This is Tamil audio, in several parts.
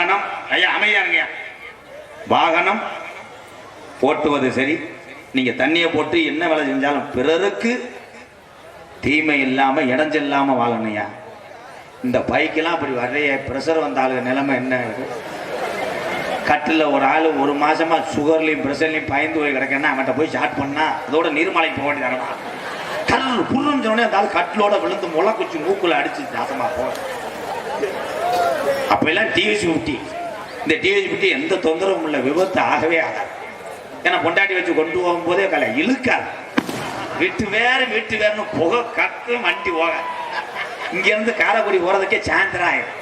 வாகனம். ஐயா அமையாருங்க வாகனம் போட்டுவது சரி. நீங்கள் தண்ணியை போட்டு என்ன வேலை செஞ்சாலும் பிறருக்கு தீமை இல்லாமல் இடைஞ்சல் இல்லாம வாழணும்யா இந்த பைக்கெல்லாம் அப்படி வரைய ப்ரெஷர் வந்தாலும் நிலைமை என்ன? கட்டில் ஒரு ஆள் ஒரு மாசமா சுகர்லையும் ப்ரெஷர்லையும் பயந்து போய் கிடக்கன்னா அவன்கிட்ட போய் ஸ்டார்ட் பண்ணால் அதோட நீர்மலைக்கு போக வேண்டியதானா கல் புல்லுன்னு சொன்னே அந்த ஆள் கட்டிலோட விழுந்து முளைக்குச்சி மூக்கில் மூக்குல அடிச்சு நாசமா அப்பெல்லாம் டிவிசி ஊட்டி. இந்த டிவிசி ஊட்டி எந்த தொந்தரவும் இல்லை விபத்து ஆகவே ஆகாது. ஏன்னா பொண்டாட்டி வச்சு கொண்டு போகும்போதே கலை இழுக்காது. விட்டு வேறு விட்டு வேறுனு புகை கத்து வண்டி போக இங்கேருந்து காரைக்குடி போகிறதுக்கே சாயந்தரம் ஆயிடும்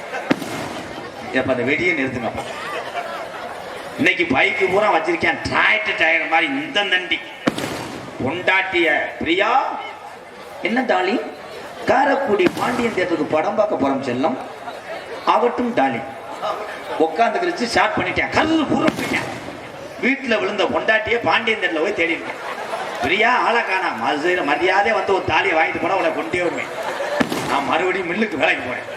இப்ப அந்த வெடியை நிறுத்துங்கப்பா இன்னைக்கு பைக்கு பூரா வச்சிருக்கேன். டிராக்டர் டயர் மாதிரி இந்த நண்டி. பொண்டாட்டிய பிரியா என்ன டாலி காரைக்குடி பாண்டியன் தேட்டருக்கு படம் பார்க்க போகிறோம் செல்லம். அவட்டும் டாலி உட்காந்து கிழிச்சு ஸ்டார்ட் பண்ணிட்டேன். கல் புறப்பிட்டேன் வீட்டில் விழுந்த பொண்டாட்டிய பாண்டியந்தரில் போய் தேடிட்டேன். பிரியா ஆளை காணா. மதுரை மரியாதையே வந்து ஒரு தாலியை வாங்கிட்டு போனால் அவளை கொண்டே வருவேன் நான் மறுபடியும் மில்லுக்கு வேலைக்கு போனேன்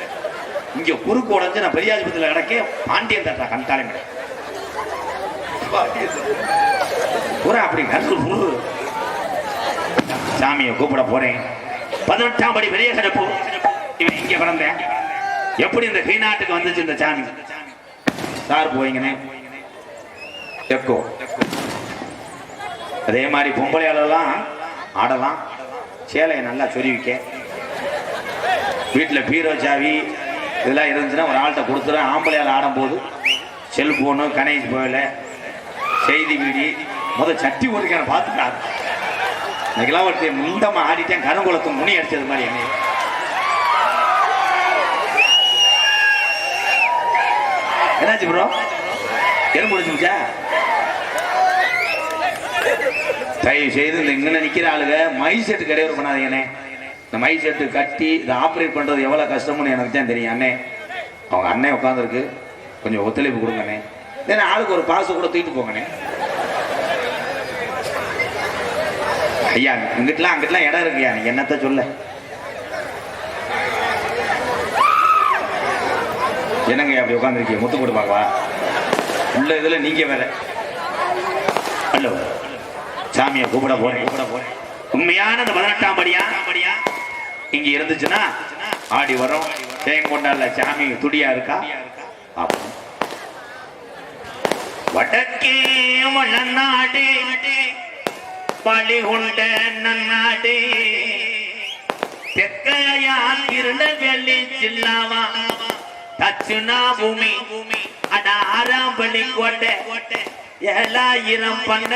இங்கே குறுக்கு உடஞ்சு நான் பெரியாஸ்பத்திரியில் கிடக்கேன் பாண்டியன் தேட்டரா கண்காலம் கிடையாது அப்படி கல் புரு சாமியை கூப்பிட போறேன். பதினெட்டாம் படி பெரிய கடுப்பு இவன் இங்கே பிறந்தேன். எப்படி இந்த ஹீனாட்டுக்கு வந்துச்சு இந்த சாமி? சார் போயிங்கண்ணே எக்கோ அதே மாதிரி பொம்பளையாலெல்லாம் ஆடலாம். சேலையை நல்லா சொருவிக்க. வீட்டில் பீரோ சாவி இதெல்லாம் இருந்துச்சுன்னா ஒரு ஆள்கிட்ட கொடுத்துருவேன் ஆம்பளையால் ஆடும்போது செல்ஃபோனு கணேஷ் போயில செய்தி வீடி முத சட்டி ஒதுக்கான பார்த்துட்டாரு இன்னைக்கெல்லாம் ஒருத்தர் முந்தமாக ஆடிட்டேன் கருங்குளத்து முனி அடித்தது மாதிரி என்னை என்னாச்சு ப்ரோ எறும்பு முடிச்சுச்சா தயவு செய்து இந்த இங்கே நிற்கிற ஆளுங்க மை செட்டு கிடையாது பண்ணாதீங்கண்ணே இந்த மை செட்டு கட்டி இதை ஆப்ரேட் பண்ணுறது எவ்வளோ கஷ்டம்னு எனக்கு தான் தெரியும் அண்ணே. அவங்க அண்ணன் உட்காந்துருக்கு கொஞ்சம் ஒத்துழைப்பு கொடுங்கண்ணே ஏன்னா ஆளுக்கு ஒரு பாசு கூட தூக்கிட்டு போங்கண்ணே ஐயா இங்கிட்டலாம் அங்கிட்டலாம் இடம் இருக்குயா? நீ என்னத்த சொல்ல? என்னங்க அப்படி உட்காந்துருக்கீங்க முத்து போட்டு பார்க்கவா? உள்ள இதில் நீங்க வேற ஹலோ. சாமியை கூப்பிட போறேன். கூப்பிட போறேன் உண்மையான அந்த பதினெட்டாம் படியா? படியா இங்க இருந்துச்சுன்னா ஆடி வரும். தேங்கொண்டால சாமி துடியா இருக்கா? பார்ப்போம் வடக்கே வளநாடு பழி கொண்ட நன்னாடு. தெற்கையா வெள்ளி சில்லாவா? தச்சுனா பூமி. அட ஆறாம்பள்ளி கோட்டை. ஏழாயிரம் பண்ண.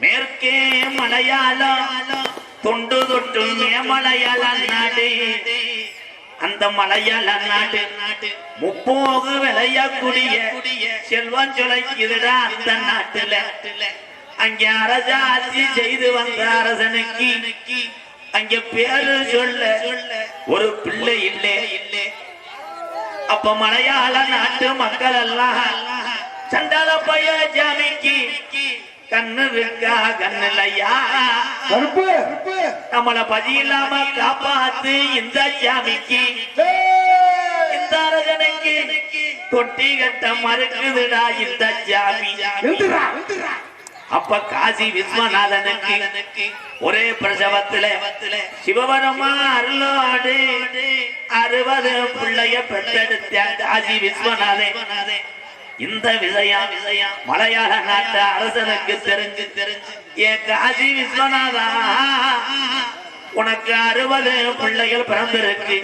மேற்கே மலையாளம். தொண்டு தொட்டு மலையாள நாடு. அந்த மலையாள நாடு. முப்போகு விளையக்கூடிய செல்வம் சுளைக்குதுடா அந்த நாட்டுல. அங்க அரசாட்சி செய்து வந்த அரசனுக்கு அங்க பேரு சொல்ல ஒரு பிள்ளை இல்லை. அப்ப மலையாள நாட்டு மக்கள் எல்லாம் சண்டால பைய ஜாமிக்கு கண்ணு இருக்கா கண்ணு இல்லையா கருப்பு. நம்மள பதி இல்லாம காப்பாத்து இந்த ஜாமிக்கு. இந்த அரசனுக்கு தொட்டி கட்ட மறுக்குதுடா இந்த ஜாமி. அப்ப காசி விஸ்வநாதனுக்கு ஒரே பிரசவத்துல சிவபரமா அருளோடு அறுபது பிள்ளைய பெற்றெடுத்த காசி விஸ்வநாதன். இந்த விஜயம் விஜயம் மலையாள நாட்டு அரசனுக்கு தெரிஞ்சு தெரிஞ்சு. ஏன் காசி விஸ்வநாதா உனக்கு அறுபது பிள்ளைகள் பிறந்திருக்கு.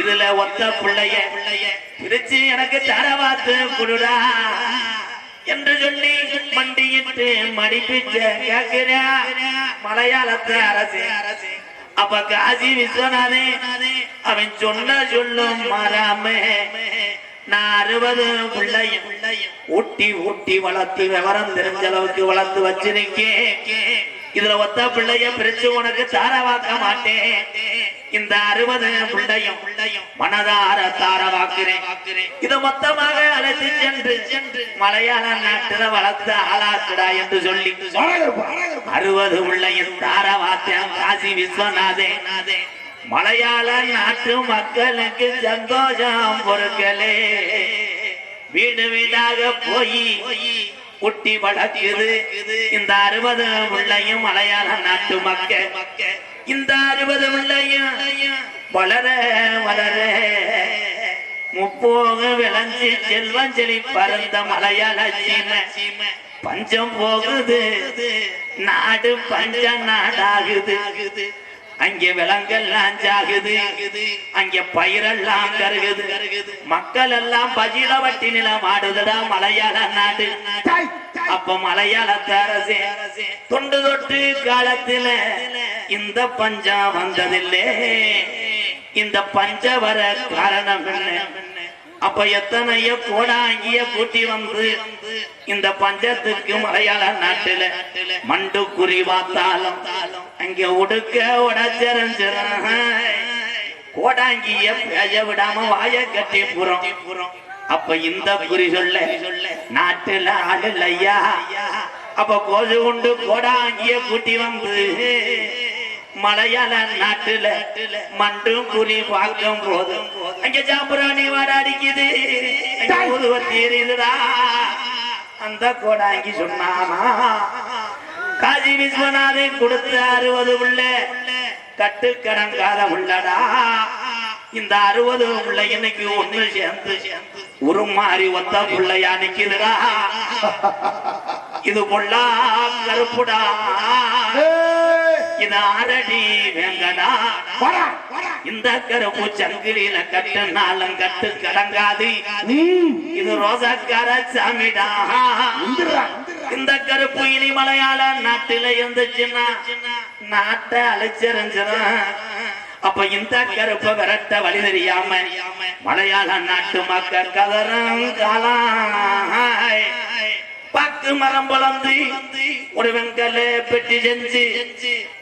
இதுல ஒத்த பிள்ளைய பிள்ளைய பிரிச்சு எனக்கு தரவாத்து குடுடா. என்று சொல்லி மண்டியிட்டு மடிப்பிச்ச கேட்கிறா மலையாளத்து அரசு அரசு. அப்ப காசி விஸ்வநாதே அவன் சொன்ன சொல்லும் மாறாம. நான் அறுபது பிள்ளையும் ஊட்டி ஊட்டி வளர்த்து விவரம் தெரிஞ்ச அளவுக்கு வளர்த்து வச்சிருக்கேன். இதுல ஒத்த பிள்ளைய பிரிச்சு உனக்கு தாரவாக்க மாட்டேன். இந்த அறுபது பிள்ளையும் மனதார தாரவாக்குறேன். இது மொத்தமாக அழைத்து சென்று சென்று மலையாள நாட்டில வளர்த்து ஆளாக்குடா என்று சொல்லி அறுபது பிள்ளையும் தாரவாத்தேன் காசி விஸ்வநாதே. மலையாள நாட்டு மக்களுக்கு சந்தோஷம் பொருட்களே வீடு வீடாக போய் குட்டி வளர்க்குது இந்த அறுபது உள்ளையும் மலையாள நாட்டு மக்கள். இந்த அறுபது உள்ளையும் வளர வளர முப்போக விளைஞ்சு செல்வஞ்சலி பறந்த மலையாள சீம. பஞ்சம் போகுது. நாடு பஞ்ச நாடாகுது. அங்கே விலங்கெல்லாம் ஜாகுது. அங்கே பயிரெல்லாம் கருகுது. மக்கள் எல்லாம் பஜில வட்டி நிலம் ஆடுதுடா மலையாள நாடு அப்ப மலையாளத்து அரசே தொண்டு தொட்டு காலத்துல இந்த பஞ்சம் வந்ததில்லை. இந்த பஞ்ச வர காரணம் என்ன? அப்ப எத்தனைய கோடாங்கிய கூட்டி வந்து இந்த பஞ்சத்துக்கு மலையாள நாட்டுல மண்டு குறி பார்த்தாலும் அங்க உடுக்க உடச்சரஞ்சிரம் கோடாங்கிய பேச விடாம வாய கட்டி புறம். அப்ப இந்த குறி சொல்ல நாட்டுல ஆள் ஐயா அப்ப கோது உண்டு கோடாங்கிய கூட்டி வந்து மலையாள நாட்டுல மண்டும் குறி பார்க்கும் போது அங்க ஜாம்பராணி வாட அடிக்குது அங்க ஊதுவத்தி எரியுதுடா அந்த கோடாங்கி சொன்னானா காசி விஸ்வநாதன் கொடுத்த அறுபது உள்ள கட்டுக்கடங்காத உள்ளடா. இந்த அறுபது உள்ள இன்னைக்கு ஒண்ணு சேர்ந்து உருமாறி ஒத்த புள்ளையா நிக்குதுடா. இது பொல்லா கருப்புடா. ஏய், இது ஆரடி வேங்கடா. இந்த கருப்பு சங்கிலியில கட்டு நாளும் கட்டு கடங்காது இது ரோசாக்கார சாமிடா. இந்த கருப்பு இனி மலையாள நாட்டில இருந்துச்சுன்னா நாட்டை அழைச்சிருஞ்சிரும். அப்ப இந்த கருப்பை விரட்ட வழி தெரியாம மலையாள நாட்டு மக்கள் கதறம் காலாய். பக்கு மரம் வளர்ந்து ஒரு வெங்கல பெட்டி செஞ்சு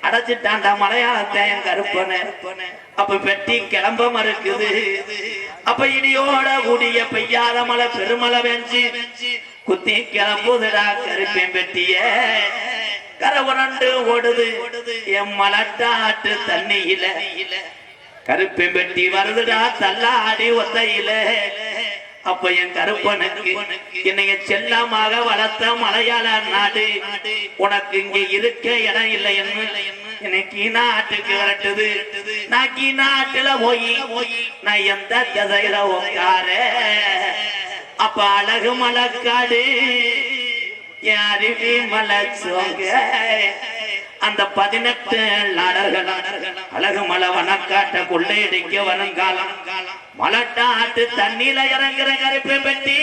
அடைச்சிட்டாண்டா மலையாளத்தை என் கருப்பனை. அப்ப பெட்டி கிளம்ப மறுக்குது. அப்ப இடியோட கூடிய பெய்யாத மழை பெருமழை வெஞ்சு குத்தி கிளம்புதுடா கருப்பேன் பெட்டிய. கரை உரண்டு ஓடுது. என் மலட்டாட்டு தண்ணியில. கருப்பேன் பெட்டி வருதுடா தள்ளாடி ஒத்தையில. அப்ப என் கருப்பனுக்கு என்னைய செல்லமாக வளர்த்த மலையாள நாடு உனக்கு இங்க இருக்க இடம் இல்லை என்ன எனக்கு நாட்டுக்கு விரட்டுது. நான் கீனா நாட்டுல போய் நான் எந்த திசையில உட்கார அப்ப அழகு மலக்காடு என் அருவி மலச்சோங்க அந்த பதினெட்டு நாடர்கள் அழகு மலை வனக்காட்ட கொள்ளையடிக்க வருங்காலம் மலட்டாட்டு தண்ணியில இறங்குற கருப்பை பெட்டி.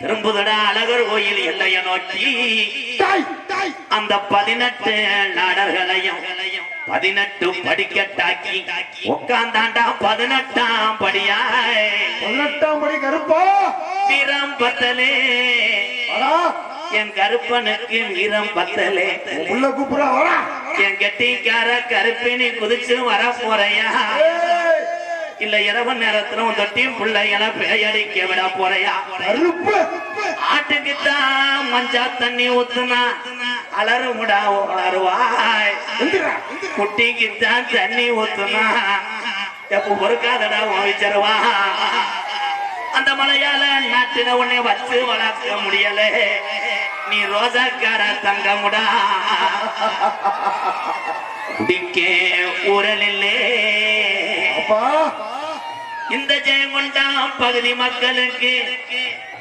திரும்புதடா அழகர் கோயில் எல்லைய நோக்கி. அந்த பதினெட்டு நாடர்களையும் பதினெட்டு படிக்கட்டாக்கி. உட்காந்தாண்டா பதினெட்டாம் படியாய். பதினெட்டாம் படி கருப்பா. வீரம் பத்தலே. என் கருப்பனுக்கு வீரம் பத்தலே. உள்ள கூப்பிடுறா வாடா. என் கெட்டிக்கார கருப்பினி குதிச்சு வர போறையா. இல்ல இரவு நேரத்துல உன் தொட்டியும் பிள்ளைகளை பேயடிக்க விட போறையா? ஆட்டுக்குத்தான் மஞ்சா தண்ணி ஊத்துனா அலறுமுடா உணர்வாய் வந்துடுறா. குட்டிக்குத்தான் தண்ணி ஊத்துனா எப்ப பொறுக்காதடா ஓவிச்சருவா அந்த மலையால நாட்டில உன்னை வச்சு வளர்க்க முடியல. நீ ரோசாக்கார தங்கமுடா. குடிக்க ஊரலில்லே. அப்பா இந்த ஜெயங்கொண்டாம் பகுதி மக்களுக்கு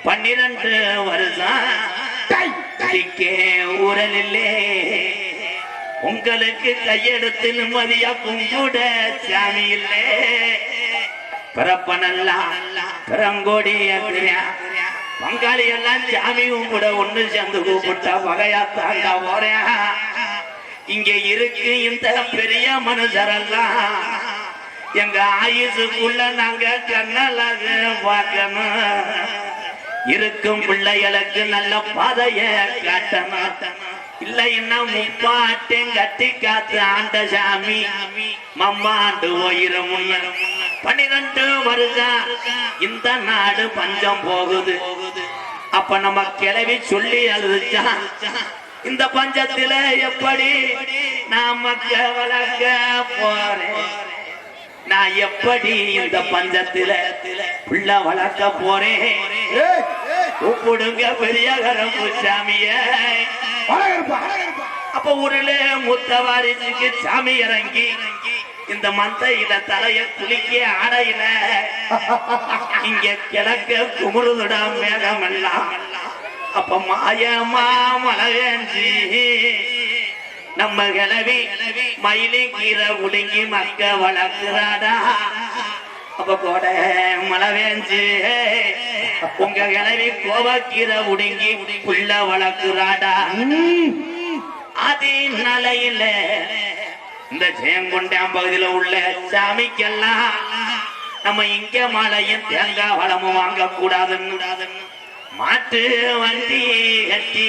பன்னிரண்டு வருஷம். ஊரலில்லே. உங்களுக்கு கையெடுத்து நிம்மதியா கும்பிட சாமி இல்லே. பிறப்பனெல்லாம் பிறங்கோடி பங்காளி எல்லாம் சாமி கும்பிட ஒண்ணு சேர்ந்து கூப்பிட்டா வகையா தாண்டா போறேன் இங்க இருக்கு இந்த பெரிய மனுஷரெல்லாம். எங்க ஆயுசுக்குள்ள நாங்க கண்ணலாக பார்க்கணும். இருக்கும் பிள்ளைகளுக்கு நல்ல பாதைய காட்டணும். இல்லைன்னா முப்பாட்டையும் கட்டி காத்து ஆண்ட சாமி மம்மாண்டு போயிரும் பனிரெண்டு வருஷம் இந்த நாடு பஞ்சம் போகுது. அப்ப நம்ம கிளவி சொல்லி அழுதுச்சா? இந்த பஞ்சத்துல எப்படி நாம வளர்க்க போறேன்? நான் எப்படி இந்த பஞ்சத்துல புள்ள வளர்க்க போறேன்? கூப்பிடுங்க பெரிய கரம்பு சாமிய அப்ப ஊரில் முத்தவாரிசுக்கு சாமி இறங்கி இந்த மந்தையில தலைய குளிக்க ஆடையில இங்க கிழக்க குமுறுதுடா மேகம் எல்லாம் அப்ப மாயமா மலவேஞ்சி நம்ம கிளவி மயிலி கீரை உடுங்கி மக்க வளர்க்கிறாடா. அப்ப கூட மழை வேஞ்சு உங்க கிளவி கோவக்கீரை உடுங்கி உள்ள வளர்க்கிறாடா. அது நலையில இந்த ஜெயங்கொண்டாம் பகுதியில உள்ள சாமிக்கெல்லாம் நம்ம இங்க மழையும் தேங்காய் வளமும் வாங்க கூடாதுன்னு மாட்டு வண்டி கட்டி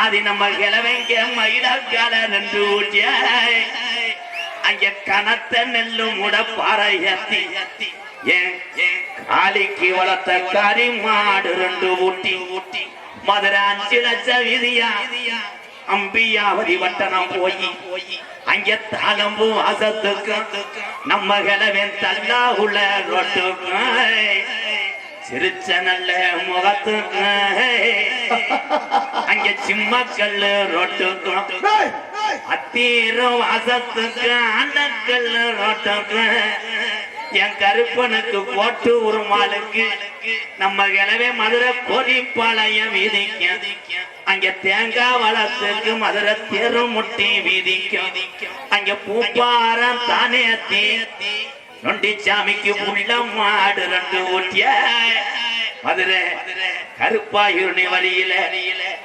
ஆதி நம்ம கிழவங்க மயிலாக்கால ரெண்டு ஊட்டிய அங்க கனத்த நெல்லு முட பாறை ஏத்தி. ஏன்? காலிக்கு வளர்த்த கறி மாடு ரெண்டு ஊட்டி. ஊட்டி மதுரை அஞ்சு லட்சம் விதியா? அம்பியாவதி வட்டணம் போய். அங்க தாளம்பு வாசத்துக்கு நம்ம கிழவன் தல்லா உள்ள ரொட்டுக்கும். சிரிச்ச நல்ல முகத்துக்கு. அங்க சிம்மக்கல்லு ரொட்டுக்கும். அத்தீரும் வாசத்துக்கு அண்ணக்கல் ரோட்டுக்கு. என் கருப்பனுக்கு போட்டு உருமாளுக்கு நம்ம கிளவே மதுரை பொறிப்பாளையம் வீதிக்கும். அங்க தேங்காய் வளத்துக்கு மதுரை தெருமுட்டி வீதிக்கும். அங்க பூப்பாரம் தானே தீ நொண்டிச்சாமிக்கு உள்ள மாடு ரெண்டு ஊட்டிய மதுரை கருப்பாயுனி வழியில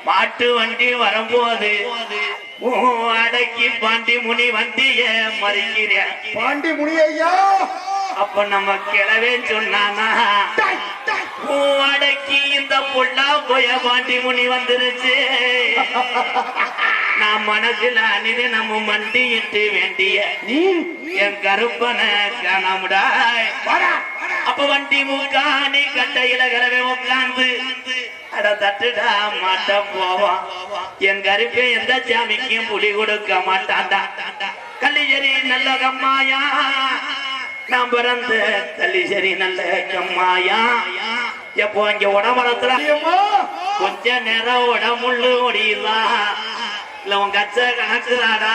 மாட்டு வண்டி வரும்போது அடக்கி பாண்டி முனி வண்டிய மறிக்கிறேன் பாண்டி முனியையா அப்ப நம்ம கிளவே சொன்னானா அடக்கி இந்த பொண்ணா போய பாண்டி முனி வந்துருச்சு. நான் மனசுல அணிது நம்ம மண்டியிட்டு வேண்டிய என் கருப்பனை காணாமடா. அப்ப வண்டி முக்காணி கட்டையில கிளவே உட்கார்ந்து அட தட்டுடா மாட்ட போவான் என் கருப்பே எந்த சாமிக்கும் புலி கொடுக்க மாட்டான்டா கல்லிஜரி நல்ல கம்மாயா. நான் பிறந்த கல்லிஜரி நல்ல கம்மாயா. எப்போ இங்க உடம்புறத்துல கொஞ்ச நேரம் உடம்புள்ளு ஒடியுதா இல்ல உன் கச்ச கணக்குறாடா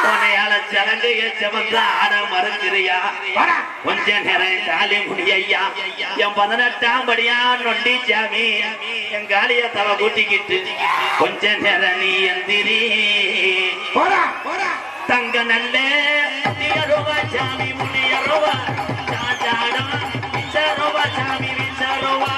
உன்னையால சலங்கு எச்சவந்த ஆட மறுக்கிறியா கொஞ்ச நேரம் காலி முடியா என் பதினெட்டாம் படியா நொண்டி சாமி என் காலிய தவ கூட்டிக்கிட்டு கொஞ்ச நேரம் நீ எந்திரி தங்க நல்ல முனியருவா. சாமி சாச்சாடா விச்சருவா சாமி விச்சருவா